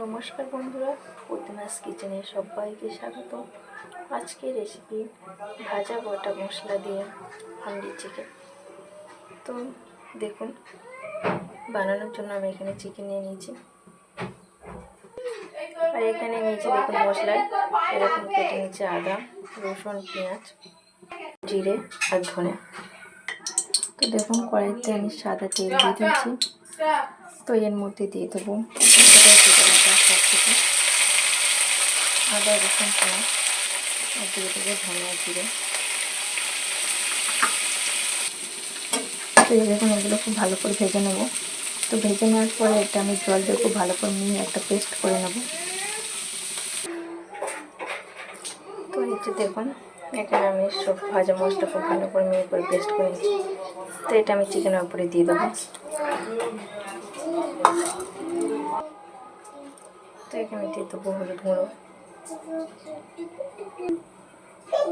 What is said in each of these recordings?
নমস্কার বন্ধুরা প্রতিমাস কিচেনে সবাইকে স্বাগত। আজকে রেসিপি ভাজা গোটা মশলা দিয়ে হান্ডি চিকেন তো দেখুন, বানানোর জন্য আমি এখানে চিকেন নিয়ে নিয়েছি। আর এখানে নিয়েছি দেখুন মশলায় এরকম কেটে নিচ্ছে আদা, রসুন, পেঁয়াজ, জিরে আর ধনে। তো দেখুন কড়াইতে আমি সাদা তেল দিয়ে দিয়েছি। তো এর মধ্যে দিয়ে দেবো। আদা রসুন পেঁয়াজ আর দিয়ে দেবো ধনিয়া জিরে। তো দেখুন, এগুলো খুব ভালো করে ভেজে নেব। তো ভেজে নেওয়ার পরে এটা আমি জল দিয়ে খুব ভালো করে নিয়ে একটা পেস্ট করে নেব। তো যে দেখুন, এখানে আমি সব ভাজা মশলা খুব ভালো করে মিহি করে পেস্ট করে নিচ্ছি তো এটা আমি চিকেনের উপরে দিয়ে দেবো। তো এখানে দিয়ে দেবো হলুদ গুঁড়ো।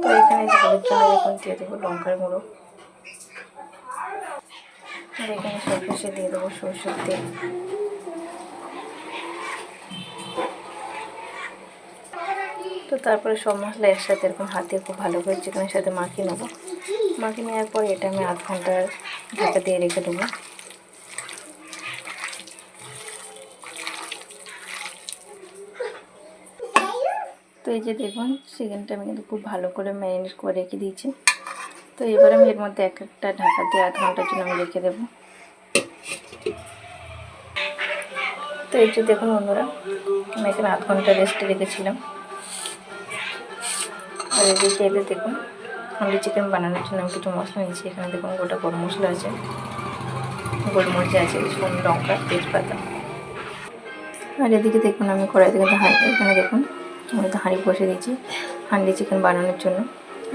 তো এখানে এখন দিয়ে দেবো লঙ্কার গুঁড়ো। আর এখানে সব শেষে দিয়ে দেবো সরষের তেল। তো তারপরে সব মশলা একসাথে এরকম হাত খুব ভালো করে চিকেনের সাথে মাখিয়ে নেব। মাখিয়ে নেওয়ার পর এটা আমি আধ ঘণ্টার ঢাকা দিয়ে রেখে দেবো। এই যে দেখুন চিকেনটা আমি কিন্তু খুব ভালো করে ম্যারিনেট করে রেখে দিয়েছি। তো এবার আমি এর মধ্যে এক একটা ঢাকা দিয়ে আধ ঘণ্টার জন্য আমি রেখে দেবো। তো এই যে দেখুন বন্ধুরা, আমি এখানে আধ ঘণ্টা রেস্টে রেখেছিলাম। আর এদিকে এদের দেখুন হান্ডি চিকেন বানানোর জন্য আমি কিছু মশলা নিয়েছি। এখানে দেখুন গোটা গরম মশলা আছে, গোলমরিচ আছে শুকনো লঙ্কা, তেজপাতা। আর এদিকে দেখুন আমি কড়াইতে কিন্তু হাঁড়ি, এখানে দেখুন আমি তো হাঁড়ি বসে দিয়েছি হান্ডি চিকেন বানানোর জন্য।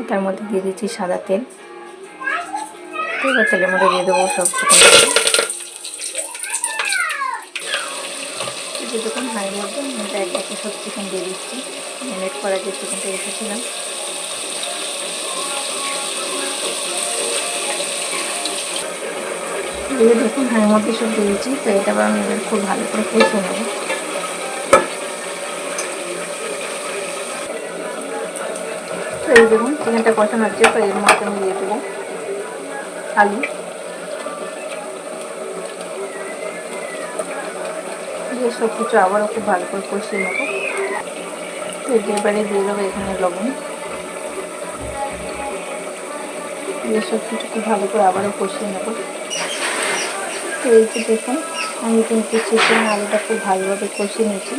তার মধ্যে দিয়ে দিচ্ছি সাদা তেল। এবার তেলের মধ্যে দিয়ে দেবো সব চিকেন হাঁড়ির মধ্যে এক একে সব চিকেন দিয়ে দিচ্ছি। ম্যারিনেট করা যে চিকেনটা রেখেছিলাম। দেখুন, হাঁড়ির মধ্যে সব দিয়েছি তো এটা আবার খুব ভালো করে কষিয়ে নেব। তো এই দেখুন চিকেনটা কষানো হচ্ছে, তো এর মধ্যে আমি দিয়ে দেবো আলু। দিয়ে সব কিছু আবারও খুব ভালো করে কষিয়ে নেব। তো এবারে দিয়ে দেবো এখানে লবণ। দিয়ে সব কিছু খুব ভালো করে আবারও কষিয়ে নেব। তো এই যে দেখুন, আমি কিন্তু চিকেন আলুটা খুব ভালোভাবে কষিয়ে নিয়েছি।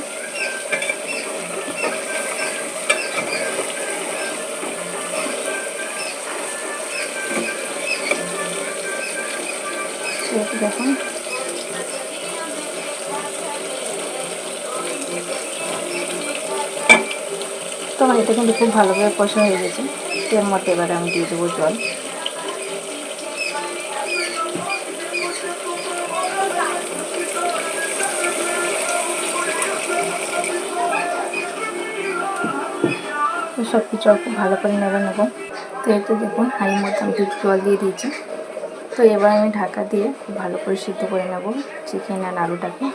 সেটা দেখুন। তো আমার এটা কিন্তু খুব ভালোভাবে কষা হয়ে গেছে। এর মতো এবারে আমি দিয়ে দেবো জল। সব কিছু খুব ভালো করে নেবে নেব। তো এতে দেখুন হাঁড়ির মধ্যে আমি জল দিয়ে দিয়েছি। তো এবার আমি ঢাকা দিয়ে খুব ভালো করে সিদ্ধ করে নেব চিকেন আর আলুটাকে।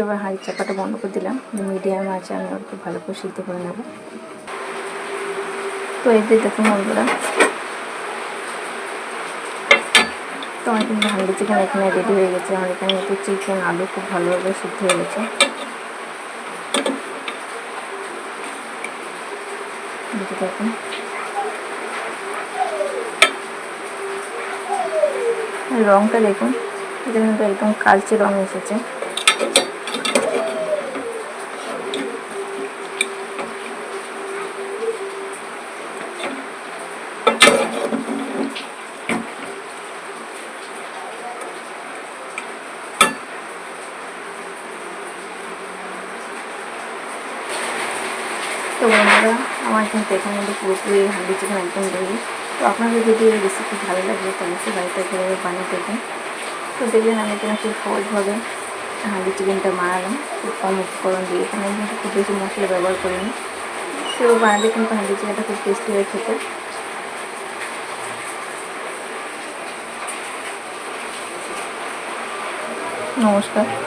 এবার হাঁড়ির চাপাটা বন্ধ করে দিলাম। মিডিয়াম আছে আমি ওর খুব ভালো করে সিদ্ধ করে নেব। তো এতে দেখুন বন্ধুরা, তো আমার কিন্তু হাঁড়ি চিকেন এখানে রেডি হয়ে গেছে। আমার এখানে একটু চিকেন, আলু খুব ভালোভাবে সিদ্ধ হয়ে গেছে। দেখুন। রংটা দেখুন। এটা কিন্তু একদম কালচে রং এসেছে। তো বন্ধুরা, আমার কিন্তু এখানে পুরোপুরি হান্ডি চিকেন একদম রেডি তো আপনাদের যদি এই রেসিপি ভালো লাগে তাহলে অবশ্যই বাড়িতে ঘরে বানিয়ে দেবেন তো দেখবেন আমি এখানে খুব সহজভাবে হাঁড়ি চিকেনটা বানালাম, খুব কম উপকরণ দিয়ে। এখানে আমি কিন্তু খুব বেশি মশলা ব্যবহার করিনি। তো বানালে কিন্তু হাঁড়ি চিকেনটা খুব টেস্টি হয়ে খেতে। নমস্কার।